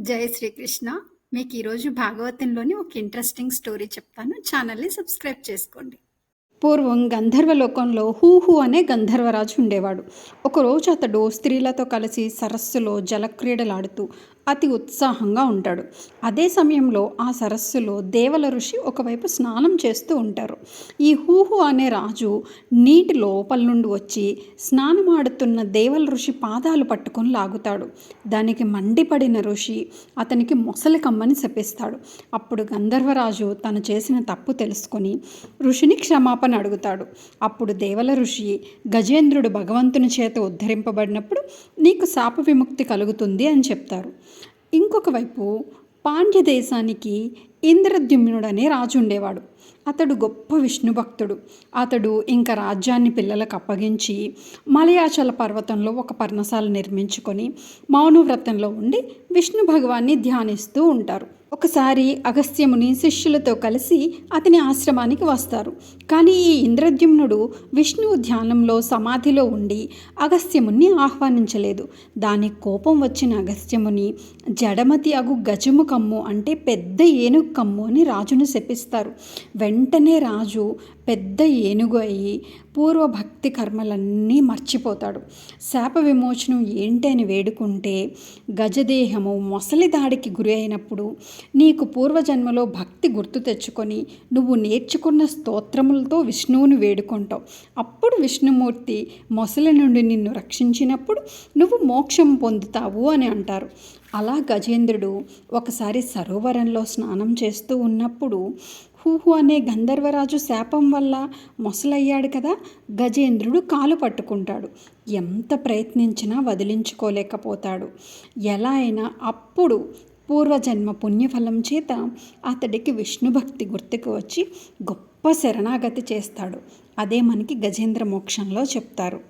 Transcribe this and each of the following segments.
జై శ్రీకృష్ణ. మీకు ఈరోజు భాగవతంలోని ఒక ఇంట్రెస్టింగ్ స్టోరీ చెప్తాను. ఛానల్ని సబ్స్క్రైబ్ చేసుకోండి. పూర్వం గంధర్వలోకంలో హూహు అనే గంధర్వరాజు ఉండేవాడు. ఒకరోజు అతడు స్త్రీలతో కలిసి సరస్సులో జలక్రీడలాడుతూ అతి ఉత్సాహంగా ఉంటాడు. అదే సమయంలో ఆ సరస్సులో దేవల ఋషి ఒకవైపు స్నానం చేస్తూ ఉంటారు. ఈ హూహు అనే రాజు నీటి లోపల నుండి వచ్చి స్నానమాడుతున్న దేవల ఋషి పాదాలు పట్టుకొని లాగుతాడు. దానికి మండిపడిన ఋషి అతనికి మొసలి కమ్మని శపిస్తాడు అప్పుడు గంధర్వరాజు తను చేసిన తప్పు తెలుసుకొని ఋషిని క్షమాపణ అడుగుతాడు. అప్పుడు దేవల ఋషి గజేంద్రుడు భగవంతుని చేత ఉద్ధరింపబడినప్పుడు నీకు శాప విముక్తి కలుగుతుంది అని చెప్తారు. ఇంకొక వైపు పాండ్య దేశానికి ఇంద్రద్యుమ్నుడనే రాజు ఉండేవాడు. అతడు గొప్ప విష్ణు భక్తుడు. అతడు ఇంకా రాజ్యాన్ని పిల్లలకు అప్పగించి మలయాచల పర్వతంలో ఒక పర్ణశాల నిర్మించుకొని మౌనవ్రతంలో ఉండి విష్ణు భగవాన్ని ధ్యానిస్తూ ఉంటారు. ఒకసారి అగస్త్యముని శిష్యులతో కలిసి అతని ఆశ్రమానికి వస్తారు. కానీ ఈ ఇంద్రద్యుమ్నుడు విష్ణువు ధ్యానంలో సమాధిలో ఉండి అగస్త్యముని ఆహ్వానించలేదు. దాని కోపం వచ్చిన అగస్త్యముని జడమతి అగు గజము కమ్ము అంటే పెద్ద ఏనుగు కమ్ము అని రాజును శపిస్తారు. వెంటనే రాజు పెద్ద ఏనుగు అయ్యి పూర్వ భక్తి కర్మలన్నీ మర్చిపోతాడు. శాప విమోచనం ఏంటి అని వేడుకుంటే గజదేహము మొసలి దాడికి గురి అయినప్పుడు నీకు పూర్వజన్మలో భక్తి గుర్తు తెచ్చుకొని నువ్వు నేర్చుకున్న స్తోత్రములతో విష్ణువుని వేడుకుంటావు. అప్పుడు విష్ణుమూర్తి మొసలి నుండి నిన్ను రక్షించినప్పుడు నువ్వు మోక్షం పొందుతావు అని అంటారు. అలా గజేంద్రుడు ఒకసారి సరోవరంలో స్నానం చేస్తూ ఉన్నప్పుడు హూహు అనే గంధర్వరాజు శాపం వల్ల మొసలయ్యాడు కదా గజేంద్రుడు కాలు పట్టుకుంటాడు. ఎంత ప్రయత్నించినా వదిలించుకోలేకపోతాడు. ఎలా అయినా అప్పుడు పూర్వజన్మ పుణ్యఫలం చేత అతడికి విష్ణు భక్తి గుర్తుకు వచ్చి గొప్ప శరణాగతి చేస్తాడు. అదే మనకి గజేంద్ర మోక్షంలో చెప్తారు.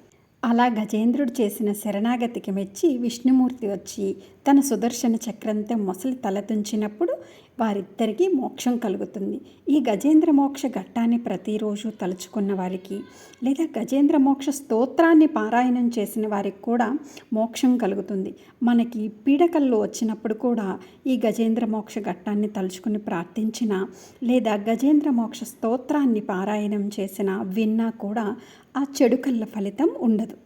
అలా గజేంద్రుడు చేసిన శరణాగతికి మెచ్చి విష్ణుమూర్తి వచ్చి తన సుదర్శన చక్రంతో మొసలి తలతుంచినప్పుడు వారిద్దరికీ మోక్షం కలుగుతుంది. ఈ గజేంద్ర మోక్ష ఘట్టాన్ని ప్రతిరోజు తలుచుకున్న వారికి లేదా గజేంద్ర మోక్ష స్తోత్రాన్ని పారాయణం చేసిన వారికి కూడా మోక్షం కలుగుతుంది. మనకి పీడకల్లో వచ్చినప్పుడు కూడా ఈ గజేంద్ర మోక్ష ఘట్టాన్ని తలుచుకుని ప్రార్థించిన లేదా గజేంద్ర మోక్ష స్తోత్రాన్ని పారాయణం చేసిన విన్నా కూడా ఆ చెడు కళ్ళ ఫలితం ఉండదు.